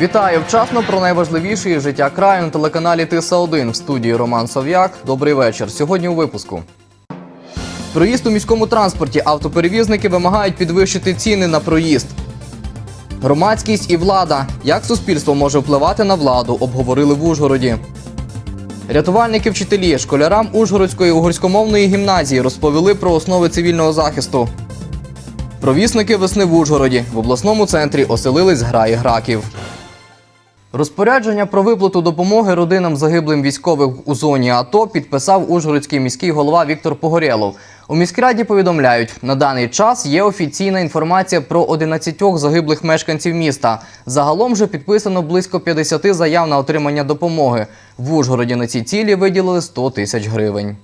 Вітаю вчасно про найважливіше життя краю на телеканалі Тиса 1 в студії Роман Сов'як. Добрий вечір. Сьогодні у випуску. Проїзд у міському транспорті автоперевізники вимагають підвищити ціни на проїзд. Громадськість і влада. Як суспільство може впливати на владу? Обговорили в Ужгороді. Рятувальники вчителі школярам Ужгородської угорськомовної гімназії розповіли про основи цивільного захисту. Провісники весни в Ужгороді в обласному центрі оселились зграї граків. Розпорядження про виплату допомоги родинам загиблим військових у зоні АТО підписав Ужгородський міський голова Віктор Погорєлов. У міськраді повідомляють, на даний час є офіційна інформація про 11 загиблих мешканців міста. Загалом же підписано близько 50 заяв на отримання допомоги. В Ужгороді на ці цілі виділили 100 тисяч гривень.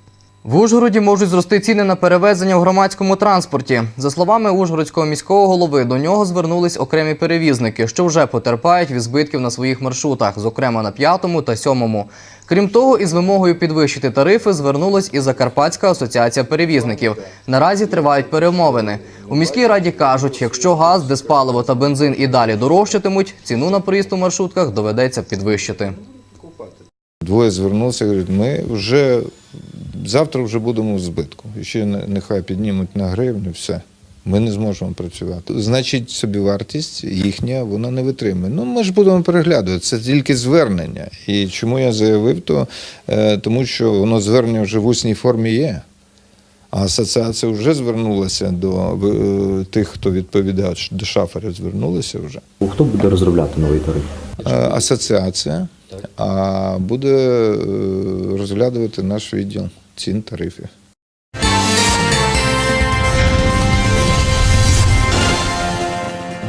В Ужгороді можуть зрости ціни на перевезення в громадському транспорті. За словами Ужгородського міського голови, до нього звернулись окремі перевізники, що вже потерпають від збитків на своїх маршрутах, зокрема на п'ятому та сьомому. Крім того, із вимогою підвищити тарифи звернулась і Закарпатська асоціація перевізників. Наразі тривають перемовини. У міській раді кажуть, якщо газ, диспаливо та бензин і далі дорожчатимуть, ціну на проїзд у маршрутках доведеться підвищити. Двоє звернулися, говорять, ми вже завтра вже будемо в збитку. І ще не- нехай піднімуть на гривню, все. Ми не зможемо працювати. Значить, собівартість їхня вона не витримує. Ну ми ж будемо переглядувати. Це тільки звернення. І чому я заявив, то е, тому що воно звернення вже в усній формі є. А асоціація вже звернулася до е, тих, хто відповідає, до шаферів звернулися вже. Хто буде розробляти новий тариф? Е, асоціація, а буде розглядувати наш відділ цін тарифів.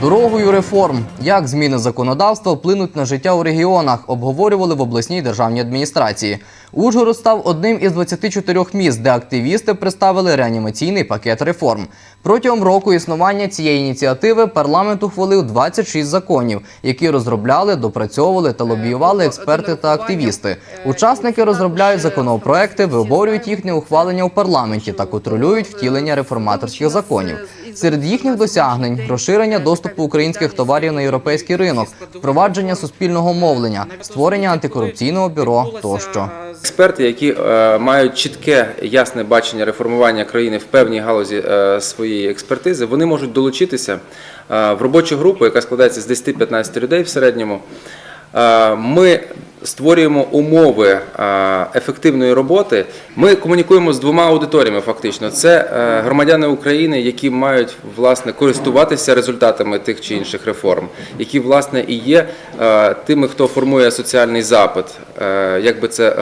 Дорогою реформ. Як зміни законодавства вплинуть на життя у регіонах, обговорювали в обласній державній адміністрації. Ужгород став одним із 24 міст, де активісти представили реанімаційний пакет реформ. Протягом року існування цієї ініціативи парламент ухвалив 26 законів, які розробляли, допрацьовували та лобіювали експерти та активісти. Учасники розробляють законопроекти, виборюють їхнє ухвалення у парламенті та контролюють втілення реформаторських законів. Серед їхніх досягнень розширення доступу українських товарів на європейський ринок, впровадження суспільного мовлення, створення антикорупційного бюро тощо. Експерти, які е, мають чітке ясне бачення реформування країни в певній галузі е, своєї експертизи, вони можуть долучитися е, в робочу групу, яка складається з 10-15 людей в середньому. Е, Ми створюємо умови е, ефективної роботи. Ми комунікуємо з двома аудиторіями. Фактично, це е, громадяни України, які мають власне користуватися результатами тих чи інших реформ, які власне і є тими, хто формує соціальний запит, як би це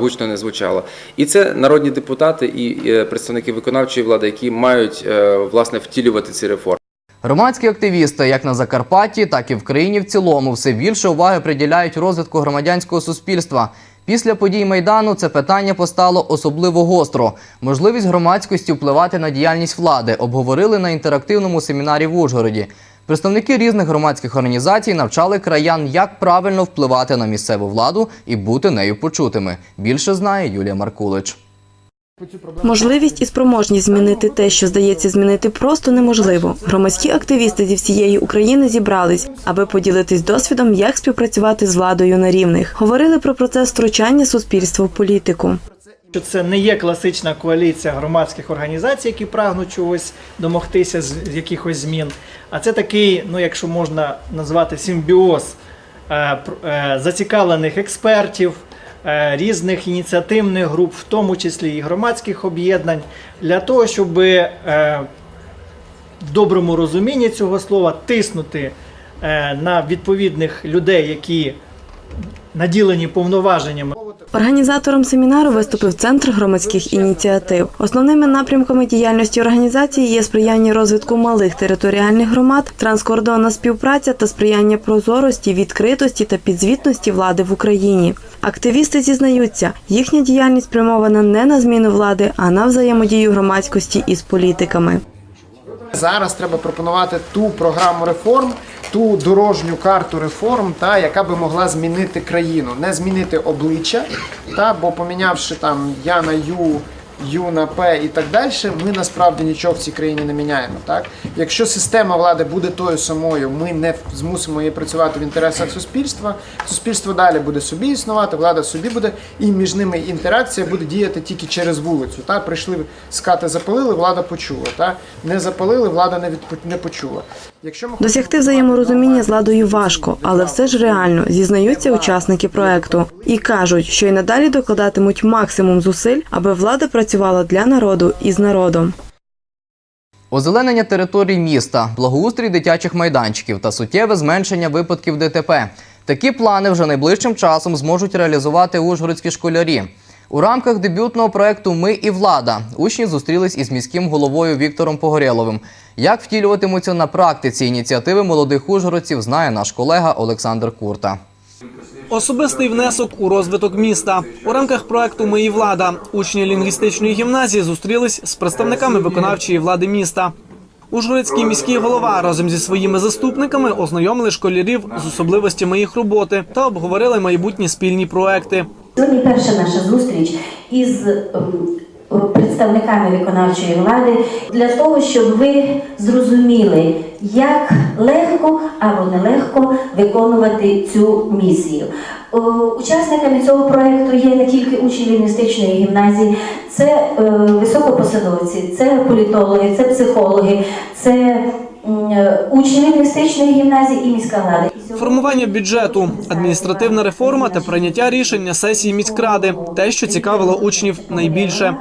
гучно не звучало. І це народні депутати і представники виконавчої влади, які мають власне втілювати ці реформи. Громадські активісти, як на Закарпатті, так і в країні в цілому, все більше уваги приділяють розвитку громадянського суспільства. Після подій майдану це питання постало особливо гостро. Можливість громадськості впливати на діяльність влади обговорили на інтерактивному семінарі в Ужгороді. Представники різних громадських організацій навчали краян, як правильно впливати на місцеву владу і бути нею почутими. Більше знає Юлія Маркулич. Можливість і спроможність змінити те, що здається змінити просто неможливо. Громадські активісти зі всієї України зібрались, аби поділитись досвідом, як співпрацювати з владою на рівних. Говорили про процес втручання суспільства в політику. що це не є класична коаліція громадських організацій, які прагнуть чогось домогтися з якихось змін. А це такий, ну якщо можна назвати симбіоз е, е, зацікавлених експертів, різних ініціативних груп, в тому числі і громадських об'єднань, для того, щоб е, в доброму розумінні цього слова тиснути е, на відповідних людей, які наділені повноваженнями. Організатором семінару виступив Центр громадських ініціатив. Основними напрямками діяльності організації є сприяння розвитку малих територіальних громад, транскордонна співпраця та сприяння прозорості, відкритості та підзвітності влади в Україні. Активісти зізнаються, їхня діяльність спрямована не на зміну влади, а на взаємодію громадськості із політиками. Зараз треба пропонувати ту програму реформ, ту дорожню карту реформ, та яка би могла змінити країну, не змінити обличчя, та бо помінявши там я на ю Ю на П і так далі, ми насправді нічого в цій країні не міняємо. Так? Якщо система влади буде тою самою, ми не змусимо її працювати в інтересах суспільства, суспільство далі буде собі існувати, влада собі буде, і між ними інтеракція буде діяти тільки через вулицю. Так? Прийшли скати, запалили, влада почула. Так? Не запалили, влада не, відпо- не почула. Досягти взаєморозуміння з владою важко, але все ж реально зізнаються учасники проекту і кажуть, що й надалі докладатимуть максимум зусиль, аби влада працювала для народу і з народом. Озеленення територій міста, благоустрій дитячих майданчиків та суттєве зменшення випадків ДТП. Такі плани вже найближчим часом зможуть реалізувати ужгородські школярі. У рамках дебютного проекту Ми і влада учні зустрілись із міським головою Віктором Погорєловим. Як втілюватимуться на практиці ініціативи молодих ужгородців, знає наш колега Олександр Курта. Особистий внесок у розвиток міста у рамках проекту Мої влада учні лінгвістичної гімназії зустрілись з представниками виконавчої влади міста. Ужгородський міський голова разом зі своїми заступниками ознайомили школярів з особливостями їх роботи та обговорили майбутні спільні проекти. Сьогодні перша наша зустріч із ем, представниками виконавчої влади для того, щоб ви зрозуміли, як легко або нелегко виконувати цю місію. Учасниками цього проекту є не тільки учні лінгвістичної гімназії, це е, високопосадовці, це політологи, це психологи, це учні лінгвістичної гімназії і міська влада. Формування бюджету, адміністративна реформа та прийняття рішень на сесії міськради те, що цікавило учнів найбільше.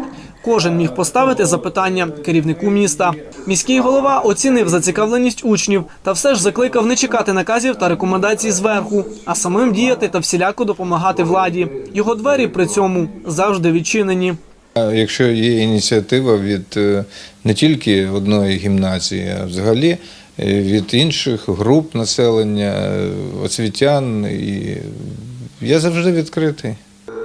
Кожен міг поставити запитання керівнику міста. Міський голова оцінив зацікавленість учнів та все ж закликав не чекати наказів та рекомендацій зверху, а самим діяти та всіляко допомагати владі. Його двері при цьому завжди відчинені. Якщо є ініціатива від е, не тільки одної гімназії, а взагалі е, від інших груп населення, е, освітян, і я завжди відкритий.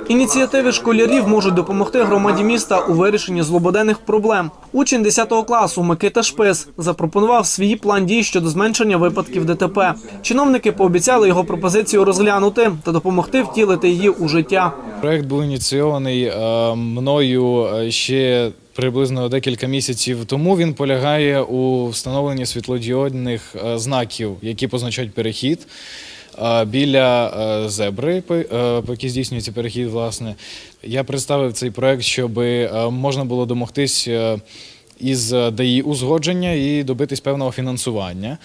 Ініціативи школярів можуть допомогти громаді міста у вирішенні злободенних проблем. Учень 10 класу Микита Шпис запропонував свій план дій щодо зменшення випадків ДТП. Чиновники пообіцяли його пропозицію розглянути та допомогти втілити її у життя. Проект був ініційований е, мною е, ще приблизно декілька місяців тому. Він полягає у встановленні світлодіодних е, знаків, які позначають перехід. Біля е, зебри, по е, якій здійснюється перехід, власне, я представив цей проект, щоб е, можна було домогтись із ДАІ узгодження і добитись певного фінансування,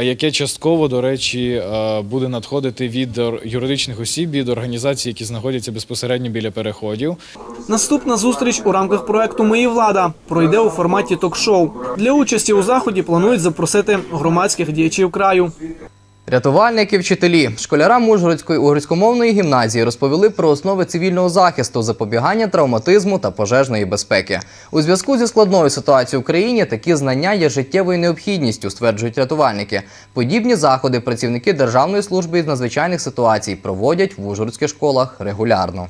яке частково, до речі, буде надходити від юридичних осіб, від організацій, які знаходяться безпосередньо біля переходів. Наступна зустріч у рамках проекту Мої влада пройде у форматі ток-шоу. Для участі у заході планують запросити громадських діячів краю. Рятувальники, вчителі, школярам Ужгородської угорськомовної гімназії розповіли про основи цивільного захисту, запобігання травматизму та пожежної безпеки. У зв'язку зі складною ситуацією в країні такі знання є життєвою необхідністю, стверджують рятувальники. Подібні заходи працівники Державної служби із надзвичайних ситуацій проводять в ужгородських школах регулярно.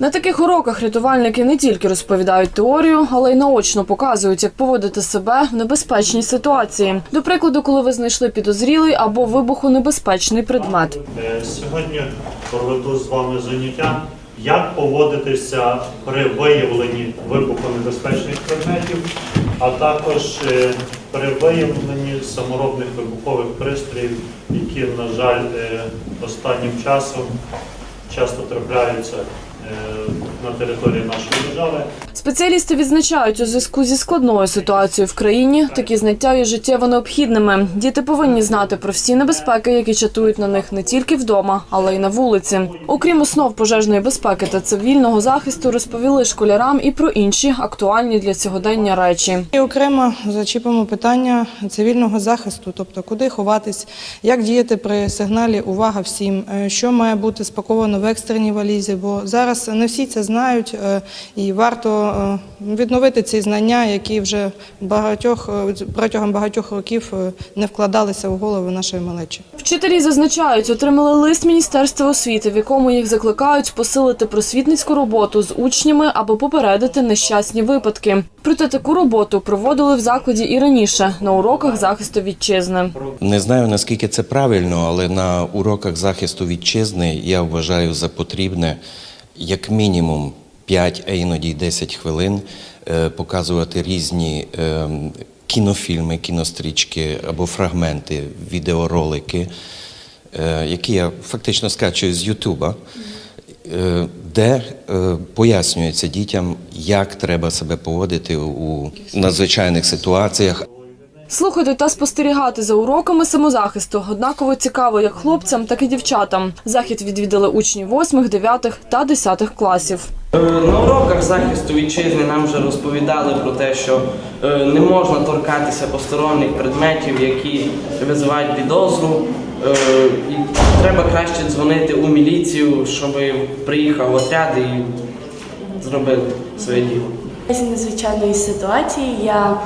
На таких уроках рятувальники не тільки розповідають теорію, але й наочно показують, як поводити себе в небезпечній ситуації. До прикладу, коли ви знайшли підозрілий або вибухонебезпечний предмет. Е, Сьогодні проведу з вами заняття, як поводитися при виявленні вибухонебезпечних предметів, а також е, при виявленні саморобних вибухових пристроїв, які, на жаль, е, останнім часом часто трапляються е, на території нашої держави. Спеціалісти відзначають у зв'язку зі складною ситуацією в країні. Такі знаття є життєво необхідними. Діти повинні знати про всі небезпеки, які чатують на них не тільки вдома, але й на вулиці. Окрім основ пожежної безпеки та цивільного захисту, розповіли школярам і про інші актуальні для сьогодення речі. І окремо зачіпимо питання цивільного захисту, тобто куди ховатись, як діяти при сигналі Увага всім, е, що має бути спаковано в екстреній валізі, бо зараз не всі це знають, е, і варто е, відновити ці знання, які вже багатьох е, протягом багатьох років е, не вкладалися в голови нашої малечі. Вчителі зазначають, отримали лист Міністерства освіти, в якому їх закликають посилити просвітницьку роботу з учнями або попередити нещасні випадки. Проте таку роботу проводили в закладі і раніше на уроках захисту вітчизни. Не знаю наскільки це правильно, але на уроках захисту вітчизни я вважаю за потрібне, як мінімум, 5, а іноді й 10 хвилин, е, показувати різні е, кінофільми, кінострічки або фрагменти, відеоролики, е, які я фактично скачую з Ютуба, де пояснюється дітям, як треба себе поводити у надзвичайних ситуаціях. Слухати та спостерігати за уроками самозахисту однаково цікаво як хлопцям, так і дівчатам. Захід відвідали учні 8, 9 та 10 класів. Е, На уроках захисту вітчизни нам вже розповідали про те, що е, не можна торкатися посторонніх предметів, які визивають підозру. Е, І треба краще дзвонити у міліцію, щоб приїхав отряд і зробив своє діло. З незвичайної ситуації я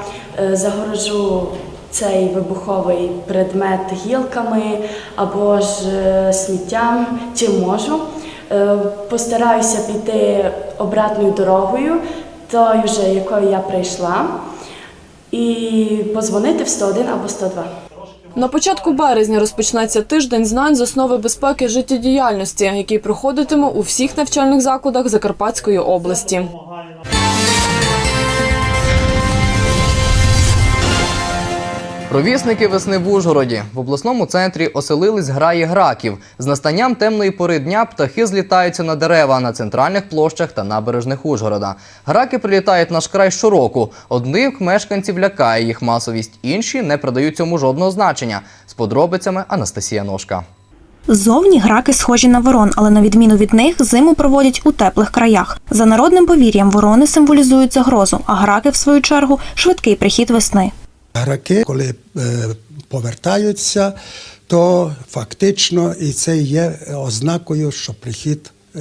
загорожу цей вибуховий предмет гілками або ж сміттям, чим можу. Е, Постараюся піти обратною дорогою, тою вже якою я прийшла, і позвонити в 101 або 102. На початку березня розпочнеться тиждень знань з основи безпеки життєдіяльності, який проходитиме у всіх навчальних закладах Закарпатської області. Провісники весни в Ужгороді в обласному центрі оселились граї граків. З настанням темної пори дня птахи злітаються на дерева на центральних площах та набережних Ужгорода. Граки прилітають наш край щороку. Одних мешканців лякає їх масовість, інші не придають цьому жодного значення. З подробицями Анастасія Ножка. Ззовні граки схожі на ворон, але на відміну від них зиму проводять у теплих краях. За народним повір'ям ворони символізують загрозу, а граки, в свою чергу, швидкий прихід весни. Граки, коли е, повертаються, то фактично і це є ознакою, що прихід е,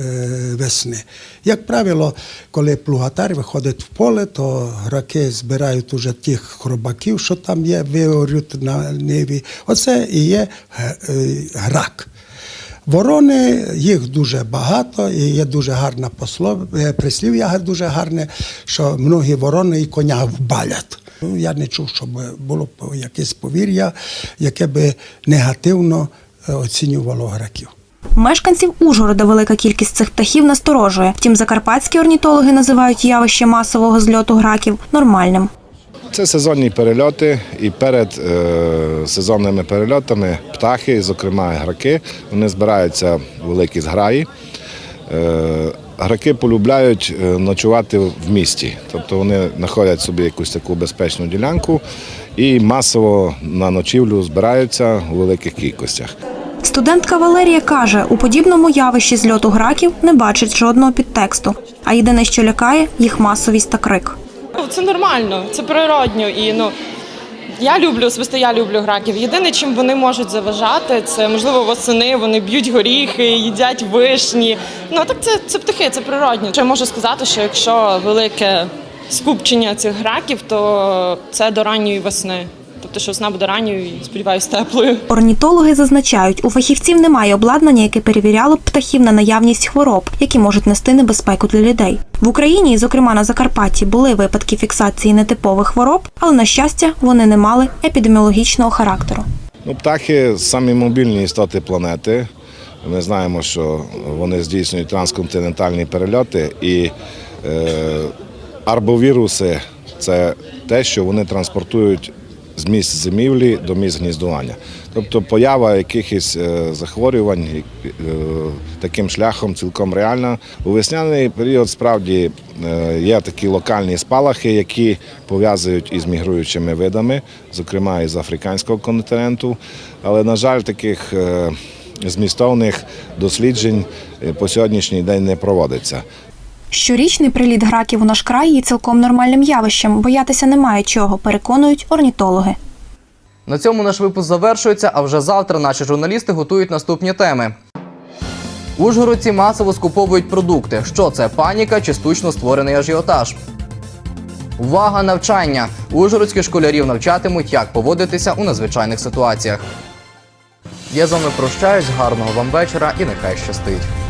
весни. Як правило, коли плугатар виходить в поле, то граки збирають уже тих хробаків, що там є, виорють на ниві. Оце і є е, е, грак. Ворони, їх дуже багато, і є дуже гарна послов, прислів'я дуже гарне, що многі ворони і коня вбалять. Ну, Я не чув, щоб було якесь повір'я, яке би негативно е, оцінювало граків. Мешканців Ужгорода велика кількість цих птахів насторожує. Втім, закарпатські орнітологи називають явище масового зльоту граків нормальним. Це сезонні перельоти, і перед е, сезонними перельотами птахи, зокрема граки, вони збираються в великі зграї. Е, граки полюбляють е, ночувати в місті, тобто вони знаходять собі якусь таку безпечну ділянку і масово на ночівлю збираються у великих кількостях. Студентка Валерія каже, у подібному явищі зльоту граків не бачить жодного підтексту. А єдине, що лякає, їх масовість та крик. Ну, Це нормально, це природньо. І ну я люблю особисто я люблю граків. Єдине, чим вони можуть заважати, це можливо восени. Вони б'ють горіхи, їдять вишні. Ну так це, це птахи, це природні. Що можу сказати, що якщо велике скупчення цих граків, то це до ранньої весни. Тобто, що весна буде ранньою і сподіваюся теплою. Орнітологи зазначають, у фахівців немає обладнання, яке перевіряло б птахів на наявність хвороб, які можуть нести небезпеку для людей. В Україні, і, зокрема на Закарпатті, були випадки фіксації нетипових хвороб, але на щастя вони не мали епідеміологічного характеру. Ну, птахи самі мобільні істоти планети. Ми знаємо, що вони здійснюють трансконтинентальні перельоти і е, арбовіруси це те, що вони транспортують з місць зимівлі до місць гніздування. Тобто поява якихось е, захворювань е, таким шляхом цілком реальна. У весняний період справді е, є такі локальні спалахи, які пов'язують із мігруючими видами, зокрема із африканського континенту. Але, на жаль, таких змістовних досліджень по сьогоднішній день не проводиться. Щорічний приліт граків у наш край є цілком нормальним явищем. Боятися немає чого, переконують орнітологи. На цьому наш випуск завершується, а вже завтра наші журналісти готують наступні теми. Ужгородці масово скуповують продукти. Що це паніка чи штучно створений ажіотаж? Увага навчання! Ужгородських школярів навчатимуть, як поводитися у надзвичайних ситуаціях. Я з вами прощаюсь, гарного вам вечора і нехай щастить.